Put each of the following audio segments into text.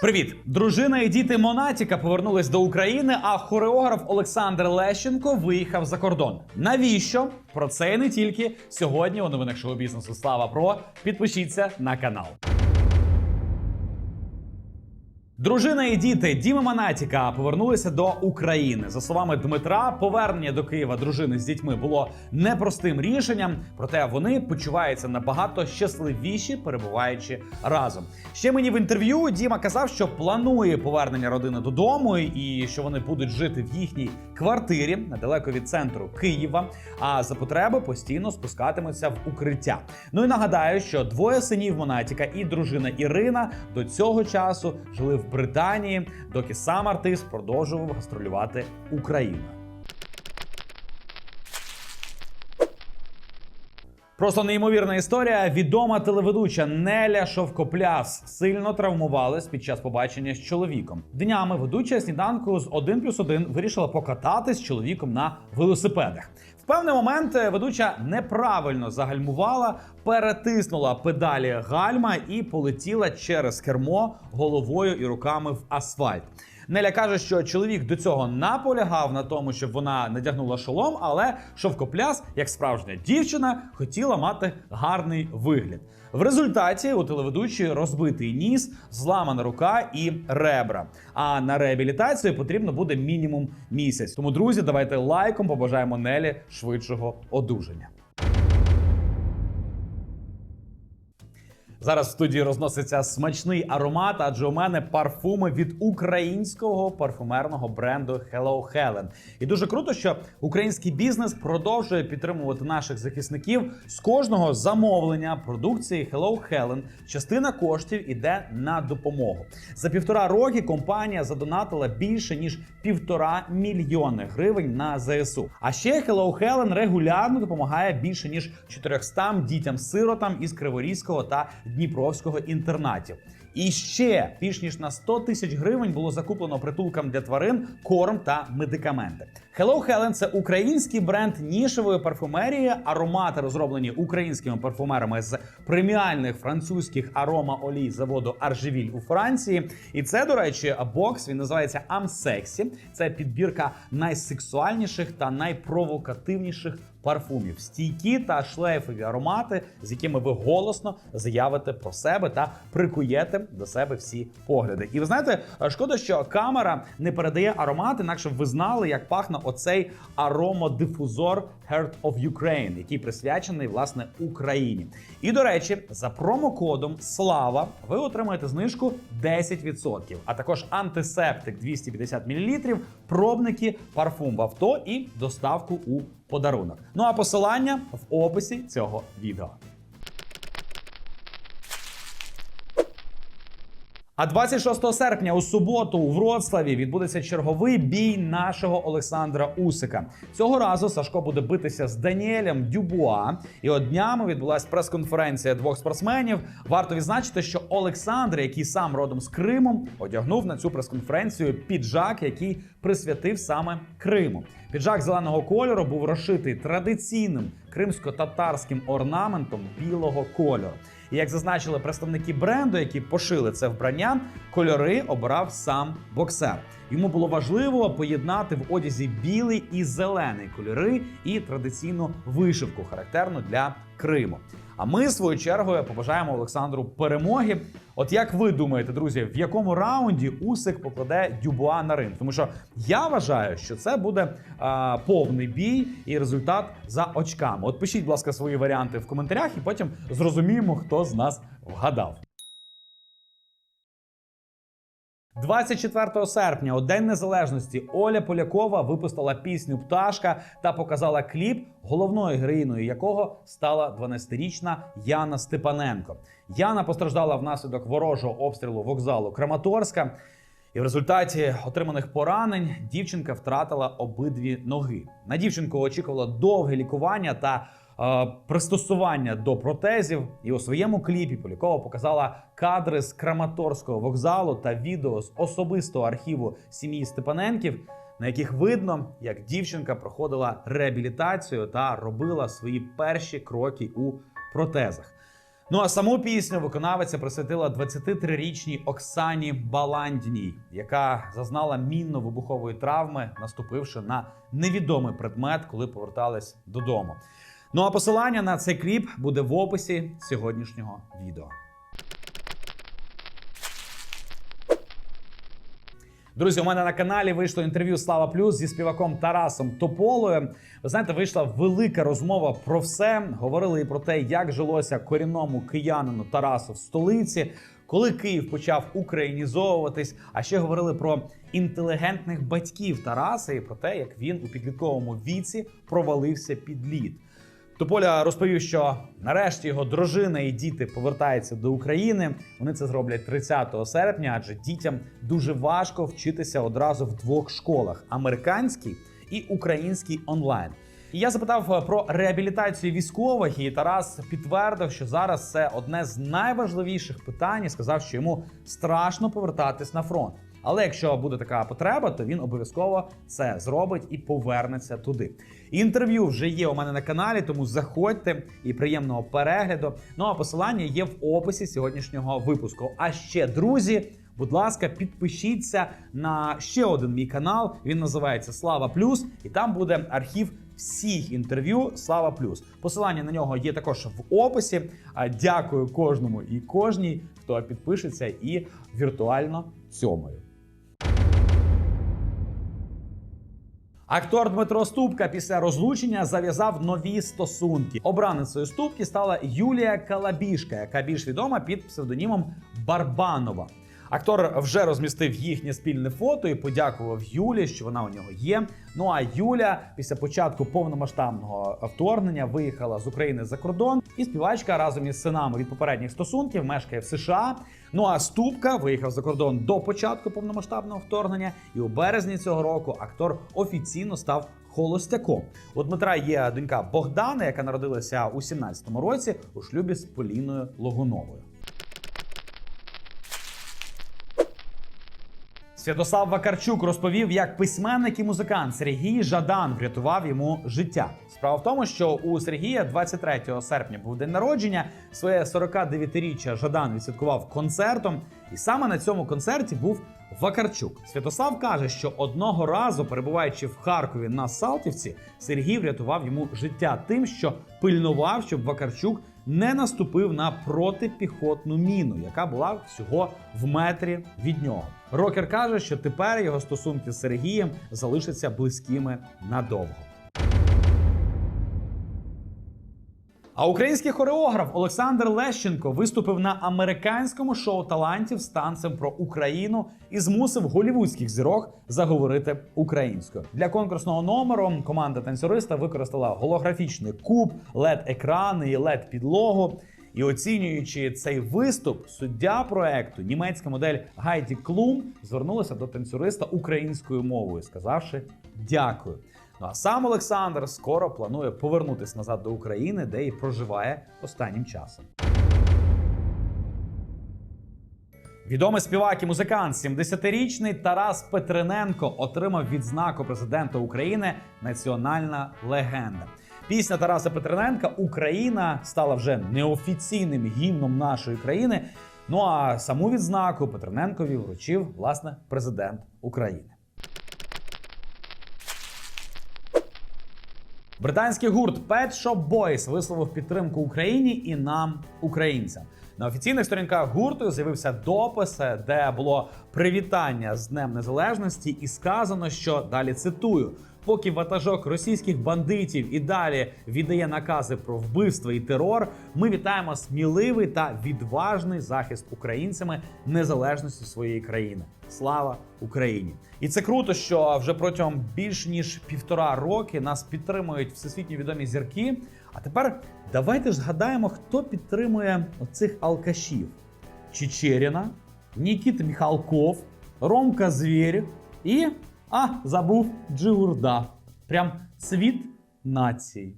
Привіт, дружина і діти Монатіка повернулись до України, а хореограф Олександр Лещенко виїхав за кордон. Навіщо? Про це і не тільки сьогодні. У новинах шоу бізнесу Слава Про. Підпишіться на канал. Дружина і діти Діми Манатіка повернулися до України. За словами Дмитра, повернення до Києва дружини з дітьми було непростим рішенням, проте вони почуваються набагато щасливіші, перебуваючи разом. Ще мені в інтерв'ю Діма казав, що планує повернення родини додому і що вони будуть жити в їхній квартирі недалеко від центру Києва. А за потреби постійно спускатимуться в укриття. Ну і нагадаю, що двоє синів Монатіка і дружина Ірина до цього часу жили в Британії, доки сам артист продовжував гастролювати Україною. Просто неймовірна історія. Відома телеведуча Неля Шовкопляс сильно травмувалась під час побачення з чоловіком. Днями ведуча сніданку з 1 плюс 1 вирішила покататись з чоловіком на велосипедах. Певний момент е, ведуча неправильно загальмувала, перетиснула педалі гальма і полетіла через кермо головою і руками в асфальт. Неля каже, що чоловік до цього наполягав на тому, щоб вона надягнула шолом, але шовкопляс, як справжня дівчина, хотіла мати гарний вигляд. В результаті у телеведучої розбитий ніс, зламана рука і ребра. А на реабілітацію потрібно буде мінімум місяць. Тому, друзі, давайте лайком побажаємо Нелі швидшого одужання. Зараз в студії розноситься смачний аромат, адже у мене парфуми від українського парфумерного бренду Hello Helen. І дуже круто, що український бізнес продовжує підтримувати наших захисників з кожного замовлення продукції Hello Helen. Частина коштів іде на допомогу. За півтора роки компанія задонатила більше ніж півтора мільйони гривень на ЗСУ. А ще Hello Helen регулярно допомагає більше ніж 400 дітям-сиротам із Криворізького та Дніпровського інтернатів. І ще більш ніж на 100 тисяч гривень було закуплено притулкам для тварин, корм та медикаменти. Hello Helen – це український бренд нішевої парфумерії. Аромати розроблені українськими парфумерами з преміальних французьких арома олій заводу Аржевіль у Франції. І це, до речі, бокс він називається Sexy. Це підбірка найсексуальніших та найпровокативніших парфумів, стійкі та шлейфові аромати, з якими ви голосно заявите про себе та прикуєте до себе всі погляди. І ви знаєте, шкода, що камера не передає аромат, інакше б ви знали, як пахне оцей аромодифузор Heart of Ukraine, який присвячений власне Україні. І до речі, за промокодом Слава ви отримаєте знижку 10%, а також антисептик 250 мл, пробники, парфум в авто і доставку у подарунок. Ну а посилання в описі цього відео. А 26 серпня у суботу у Вроцлаві відбудеться черговий бій нашого Олександра Усика. Цього разу Сашко буде битися з Даніелем Дюбуа. І от днями відбулася прес-конференція двох спортсменів. Варто відзначити, що Олександр, який сам родом з Криму, одягнув на цю прес-конференцію піджак, який присвятив саме Криму. Піджак зеленого кольору був розшитий традиційним кримсько-татарським орнаментом білого кольору. І як зазначили представники бренду, які пошили це вбрання, кольори обрав сам боксер. Йому було важливо поєднати в одязі білий і зелений кольори і традиційну вишивку, характерну для Криму. А ми, свою чергою, побажаємо Олександру перемоги. От як ви думаєте, друзі, в якому раунді Усик покладе Дюбуа на ринг? Тому що я вважаю, що це буде а, повний бій і результат за очками. От пишіть, будь ласка, свої варіанти в коментарях, і потім зрозуміємо, хто з нас вгадав. 24 серпня, у День Незалежності, Оля Полякова випустила пісню Пташка та показала кліп, головною героїною якого стала 12-річна Яна Степаненко. Яна постраждала внаслідок ворожого обстрілу вокзалу Краматорська. І в результаті отриманих поранень дівчинка втратила обидві ноги. На дівчинку очікувало довге лікування та пристосування до протезів. І у своєму кліпі Полякова показала кадри з Краматорського вокзалу та відео з особистого архіву сім'ї Степаненків, на яких видно, як дівчинка проходила реабілітацію та робила свої перші кроки у протезах. Ну а саму пісню виконавиця присвятила 23-річній Оксані Баландіній, яка зазнала мінно-вибухової травми, наступивши на невідомий предмет, коли повертались додому. Ну а посилання на цей кліп буде в описі сьогоднішнього відео. Друзі, у мене на каналі вийшло інтерв'ю Слава Плюс зі співаком Тарасом Тополою. Ви знаєте, вийшла велика розмова про все. Говорили і про те, як жилося корінному киянину Тарасу в столиці, коли Київ почав українізовуватись. А ще говорили про інтелігентних батьків Тараса і про те, як він у підлітковому віці провалився під лід. Тополя розповів, що нарешті його дружина і діти повертаються до України. Вони це зроблять 30 серпня, адже дітям дуже важко вчитися одразу в двох школах: американській і українській онлайн. І я запитав про реабілітацію військових, і Тарас підтвердив, що зараз це одне з найважливіших питань. і Сказав, що йому страшно повертатись на фронт. Але якщо буде така потреба, то він обов'язково це зробить і повернеться туди. Інтерв'ю вже є у мене на каналі, тому заходьте і приємного перегляду. Ну а посилання є в описі сьогоднішнього випуску. А ще друзі. Будь ласка, підпишіться на ще один мій канал. Він називається Слава Плюс, і там буде архів всіх інтерв'ю Слава Плюс. Посилання на нього є також в описі. Дякую кожному і кожній, хто підпишеться і віртуально цьомою. Актор Дмитро Ступка після розлучення зав'язав нові стосунки. Обраницею Ступки стала Юлія Калабішка, яка більш відома під псевдонімом Барбанова. Актор вже розмістив їхнє спільне фото і подякував Юлі, що вона у нього є. Ну а Юля після початку повномасштабного вторгнення виїхала з України за кордон, і співачка разом із синами від попередніх стосунків мешкає в США. Ну а Ступка виїхав за кордон до початку повномасштабного вторгнення, і у березні цього року актор офіційно став холостяком. У Дмитра є донька Богдана, яка народилася у 17-му році у шлюбі з Поліною Логуновою. Святослав Вакарчук розповів, як письменник і музикант Сергій Жадан врятував йому життя. Справа в тому, що у Сергія 23 серпня був день народження. Своє 49-річчя Жадан відсвяткував концертом, і саме на цьому концерті був Вакарчук. Святослав каже, що одного разу, перебуваючи в Харкові на Салтівці, Сергій врятував йому життя тим, що пильнував, щоб Вакарчук не наступив на протипіхотну міну, яка була всього в метрі від нього. Рокер каже, що тепер його стосунки з Сергієм залишаться близькими надовго. А український хореограф Олександр Лещенко виступив на американському шоу талантів з танцем про Україну і змусив голівудських зірок заговорити українською. Для конкурсного номеру команда танцюриста використала голографічний куб, led екрани і led підлогу. І оцінюючи цей виступ, суддя проекту, німецька модель Гайді Клум, звернулася до танцюриста українською мовою, сказавши дякую. Ну а сам Олександр скоро планує повернутися назад до України, де і проживає останнім часом. Відомий співак і музикант, 70-річний Тарас Петрененко отримав відзнаку президента України Національна легенда. Пісня Тараса Петрененка Україна стала вже неофіційним гімном нашої країни. Ну а саму відзнаку Петрененкові вручив власне президент України. Британський гурт Pet Shop Boys висловив підтримку Україні і нам, українцям. На офіційних сторінках гурту з'явився допис, де було привітання з Днем Незалежності, і сказано, що далі цитую: поки ватажок російських бандитів і далі віддає накази про вбивство і терор, ми вітаємо сміливий та відважний захист українцями незалежності своєї країни. Слава Україні! І це круто, що вже протягом більш ніж півтора роки нас підтримують всесвітньо відомі зірки. А тепер давайте ж згадаємо, хто підтримує оцих алкашів: Чечеріна, Нікіта Міхалков, Ромка Звєрєв і а забув джиурда. Прям світ нації.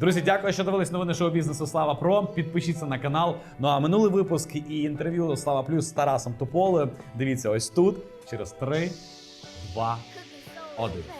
Друзі, дякую, що дивились новини шоу бізнесу Слава Про. Підпишіться на канал. Ну а минулий випуск і інтерв'ю Слава Плюс з Тарасом Тополею. Дивіться ось тут через 3, 2, 1.